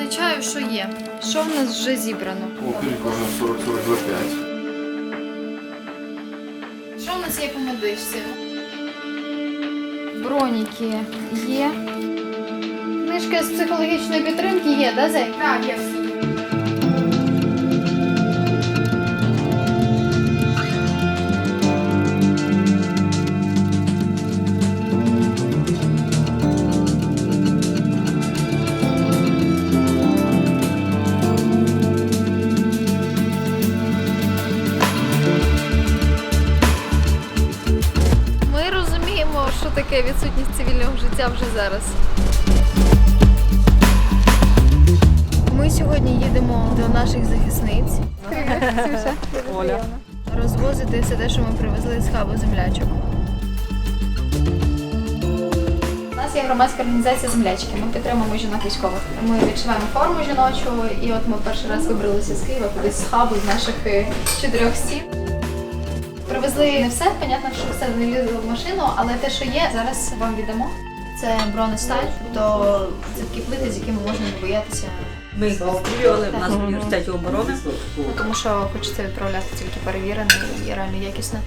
позначаю, що є. Що в нас вже зібрано? О, кілька 40 42 5. Що в нас є по медичці? Броніки є. Книжка з психологічної підтримки є, да, Зей? Так, є таке відсутність цивільного життя вже зараз. Ми сьогодні їдемо до наших захисниць. Оля. Розвозити все те, що ми привезли з хабу землячок. У нас є громадська організація землячки. Ми підтримуємо жінок військових. Ми відшиваємо форму жіночу, і от ми перший раз вибралися з Києва кудись з хабу з наших е, чотирьох стін. Привезли не все, понятно, що все не лізло в машину, але те, що є, зараз вам віддамо. Це бронесталь, то це такі плити, з якими можна не боятися. Ми їх в нас в університеті оборони. Ну, тому що хочеться відправляти тільки перевірене і реально якісне.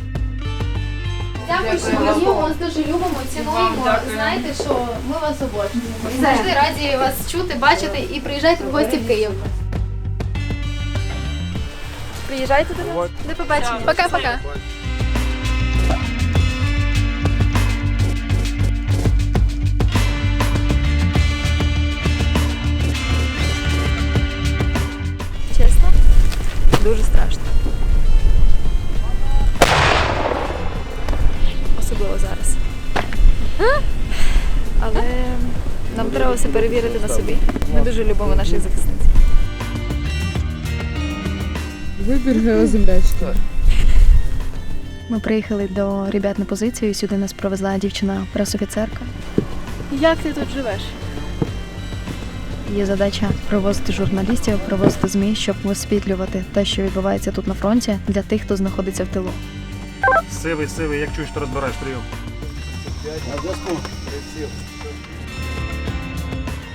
Дякую, що ви є. Ми вас дуже любимо, цінуємо. Знаєте, що ми вас обожнюємо. І завжди раді вас чути, бачити і приїжджайте в гості в Київ. Приїжджайте до нас. До побачення. Пока-пока. Дуже страшно. Особливо зараз. Але нам треба все перевірити на собі. Ми дуже любимо наших захисниць. Вибір геоземлячки. Ми приїхали до ребят на позицію. Сюди нас провезла дівчина пресофіцерка. Як ти тут живеш? Є задача привозити журналістів, привозити ЗМІ, щоб висвітлювати те, що відбувається тут на фронті, для тих, хто знаходиться в тилу. Сивий, сивий, як чуєш, то розбираєш прийом.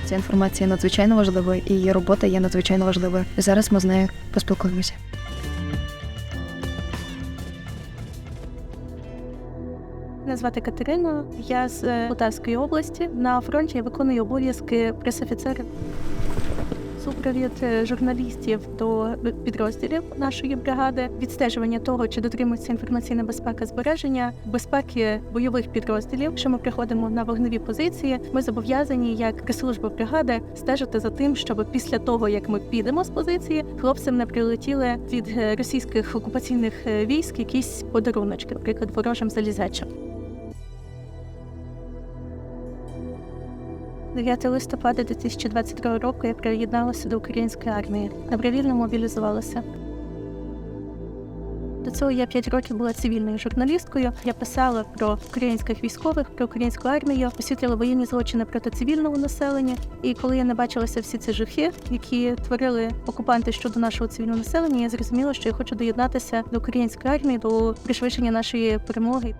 Ця інформація надзвичайно важлива, і її робота є надзвичайно важливою. Зараз ми з нею поспілкуємося. Мене звати Катерина. Я з е, Полтавської області. На фронті я виконую обов'язки пресофіцера. Супровід е, журналістів до підрозділів нашої бригади, відстежування того, чи дотримується інформаційна безпека збереження, безпеки бойових підрозділів. Що ми приходимо на вогневі позиції, ми зобов'язані як прес-служба бригади стежити за тим, щоб після того як ми підемо з позиції, хлопцям не прилетіли від е, російських окупаційних військ якісь подаруночки, наприклад, ворожим залізачам. 9 листопада 2022 року я приєдналася до української армії. Добровільно мобілізувалася. До цього я 5 років була цивільною журналісткою. Я писала про українських військових, про українську армію, освітлювала воєнні злочини проти цивільного населення. І коли я набачилася всі ці жахи, які творили окупанти щодо нашого цивільного населення, я зрозуміла, що я хочу доєднатися до української армії, до пришвидшення нашої перемоги.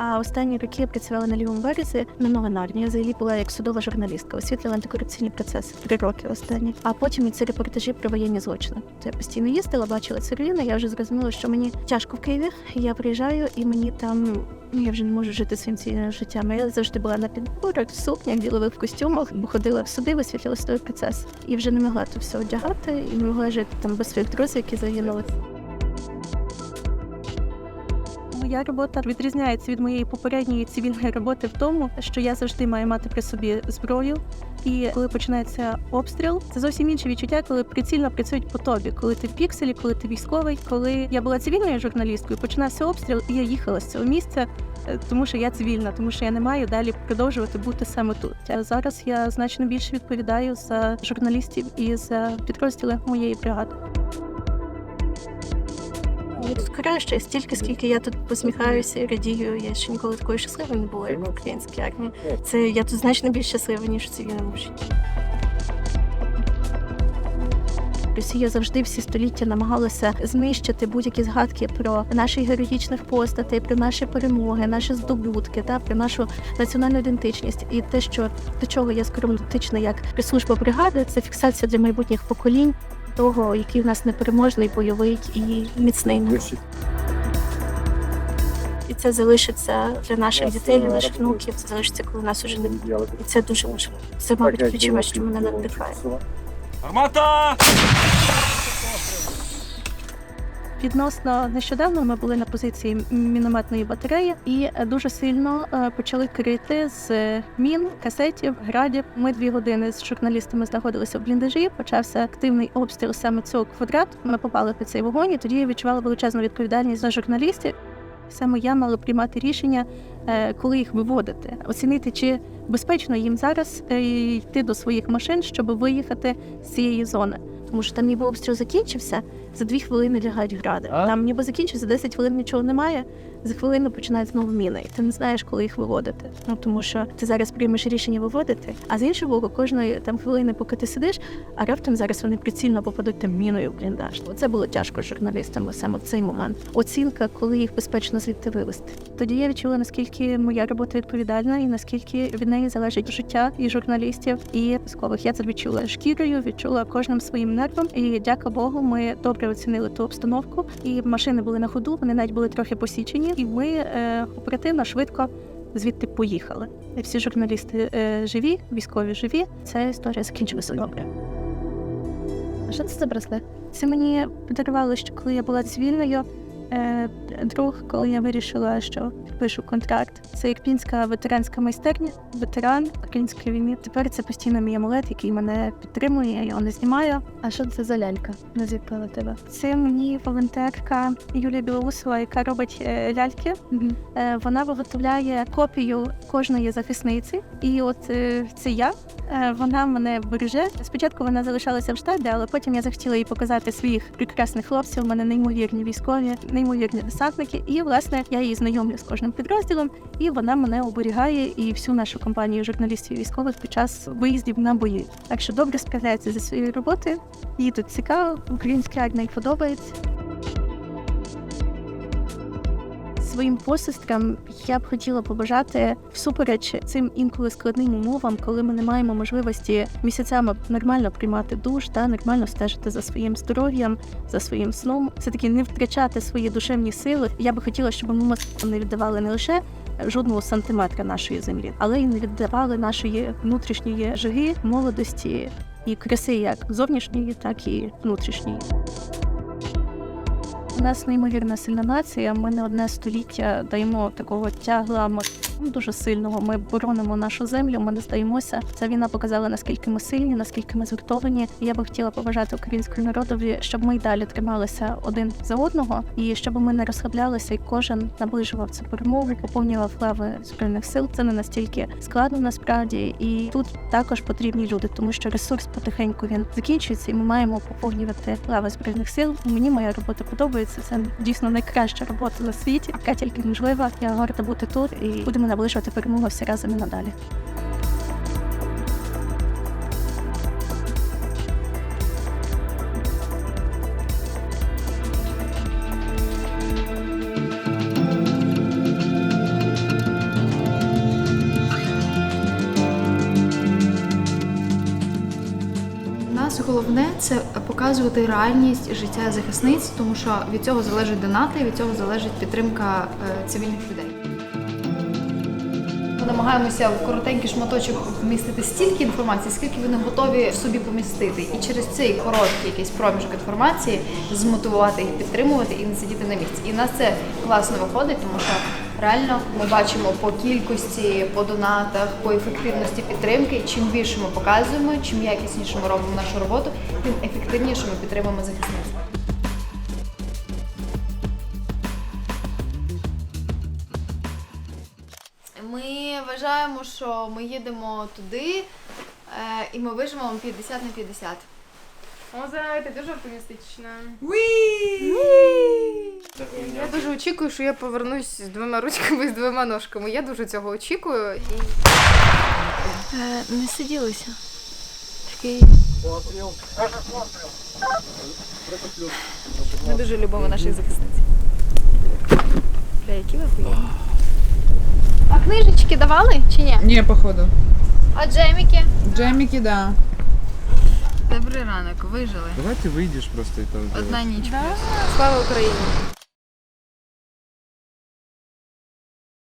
А останні роки я працювала на лівому березі на новинарні. Я взагалі була як судова журналістка, освітлювала антикорупційні процеси три роки останні. А потім ці репортажі про воєнні злочини. То я постійно їздила, бачила руїни. Я вже зрозуміла, що мені тяжко в Києві. Я приїжджаю і мені там. Ну, я вже не можу жити своїм цивільним життям. Я завжди була на підборах, в сукнях, ділових костюмах, бо ходила в суди, висвітлювала судовий процес. І вже не могла то все одягати, і не могла жити там без своїх друзів, які загинули. Моя робота відрізняється від моєї попередньої цивільної роботи в тому, що я завжди маю мати при собі зброю. І коли починається обстріл, це зовсім інше відчуття, коли прицільно працюють по тобі, коли ти в пікселі, коли ти військовий. Коли я була цивільною журналісткою, починався обстріл, і я їхала з цього місця, е, тому що я цивільна, тому що я не маю далі продовжувати бути саме тут. А зараз я значно більше відповідаю за журналістів і за підрозділи моєї бригади. Мені тут краще, стільки, скільки я тут посміхаюся і радію. Я ще ніколи такої щасливої не була, як в українській армії. Це я тут значно більш щаслива, ніж в цивільному житті. Росія завжди всі століття намагалася знищити будь-які згадки про наших героїчних постатей, про наші перемоги, наші здобутки та про нашу національну ідентичність. І те, що до чого я скажімо, дотична як прес-служба бригади, це фіксація для майбутніх поколінь того, який в нас непереможний, бойовий і міцний народ. І це залишиться для наших дітей, для наших внуків. Це залишиться, коли нас уже не буде. І це дуже важливо. Це мабуть ключове, що мене надихає. Армата! Відносно нещодавно ми були на позиції мінометної батареї і дуже сильно е, почали крити з мін, касетів, градів. Ми дві години з журналістами знаходилися в бліндажі. Почався активний обстріл саме цього квадрату. Ми попали під цей вогонь. і Тоді я відчувала величезну відповідальність за журналістів. Саме я мала приймати рішення, е, коли їх виводити, оцінити, чи безпечно їм зараз е, йти до своїх машин, щоб виїхати з цієї зони. Тому що там ніби обстріл закінчився, за дві хвилини лягають гради. Там ніби закінчився, 10 хвилин нічого немає. За хвилину починають знову міни, і ти не знаєш, коли їх виводити. Ну тому що ти зараз приймеш рішення виводити, а з іншого боку, кожної там хвилини, поки ти сидиш, а раптом зараз вони прицільно попадуть там міною в бліндаж. Це було тяжко журналістам саме в цей момент. Оцінка, коли їх безпечно звідти вивести. Тоді я відчула, наскільки моя робота відповідальна і наскільки від неї залежить життя і журналістів, і військових. Я це відчула шкірою, відчула кожним своїм нервом. І дяка Богу, ми добре оцінили ту обстановку. І машини були на ходу, вони навіть були трохи посічені, і ми е, оперативно швидко. Звідти поїхали. Всі журналісти е, живі, військові живі. Ця історія закінчилася добре. А що це за браслет? Це мені подарували, що коли я була цивільною, е, друг, коли я вирішила, що підпишу контракт. Це ірпінська ветеранська майстерня, ветеран української війни. Тепер це постійно мій амулет, який мене підтримує, я його не знімаю. А що це за лялька? Не зіпила тебе. Це мені волонтерка Юлія Білоусова, яка робить е, ляльки. Е, Вона виготовляє копію кожної захисниці, і от е, це я. Вона мене береже. Спочатку вона залишалася в штабі, але потім я захотіла їй показати своїх прекрасних хлопців. У мене неймовірні військові, неймовірні десантники. І власне я її знайомлю з кожним підрозділом, і вона мене оберігає і всю нашу компанію журналістів і військових під час виїздів на бої. Так що добре справляється зі своєю роботою. Їй тут цікаво, українська армія подобається. Своїм посестрам я б хотіла побажати всупереч цим інколи складним умовам, коли ми не маємо можливості місяцями нормально приймати душ та нормально стежити за своїм здоров'ям, за своїм сном, все таки не втрачати свої душевні сили. Я би хотіла, щоб ми не віддавали не лише жодного сантиметра нашої землі, але й не віддавали нашої внутрішньої жиги, молодості і краси, як зовнішньої, так і внутрішньої. Нас неймовірна сильна нація. Ми не одне століття даємо такого тягла дуже сильного. Ми боронимо нашу землю. Ми не здаємося. Ця війна показала наскільки ми сильні, наскільки ми згуртовані. Я би хотіла побажати українському народові, щоб ми й далі трималися один за одного, і щоб ми не розслаблялися, і кожен наближував цю перемогу, поповнював лави збройних сил. Це не настільки складно насправді, і тут також потрібні люди, тому що ресурс потихеньку він закінчується, і ми маємо поповнювати лави збройних сил. Мені моя робота подобається. Це дійсно найкраща робота на світі, яка тільки можлива. Я горда бути тут і будемо наближувати перемогу всі разом і надалі. Нас головне це показувати реальність життя захисниць, тому що від цього залежать донати, від цього залежить підтримка е, цивільних людей. Ми намагаємося в коротенький шматочок вмістити стільки інформації, скільки вони готові собі помістити, і через цей короткий якийсь проміжок інформації змотивувати їх підтримувати і не сидіти на місці. І в нас це класно виходить, тому що реально ми бачимо по кількості, по донатах, по ефективності підтримки. Чим більше ми показуємо, чим якісніше ми робимо нашу роботу, тим ефективніше ми підтримуємо захисництво. Вважаємо, що ми їдемо туди е, і ми виживемо 50 на 50. Оза, ти дуже оптимістична. Я дуже очікую, що я повернусь з двома ручками, і з двома ножками. Я дуже цього очікую. І... Е, не сиділися. Такий Ми дуже любимо наших захисниць. Бля, які ви хуйні. А книжечки давали чи ні? Ні, походу. А джеміки? Джеміки, да. Добрий ранок, вижили. Давай ти вийдеш просто і там. Одна ніч. Слава Україні!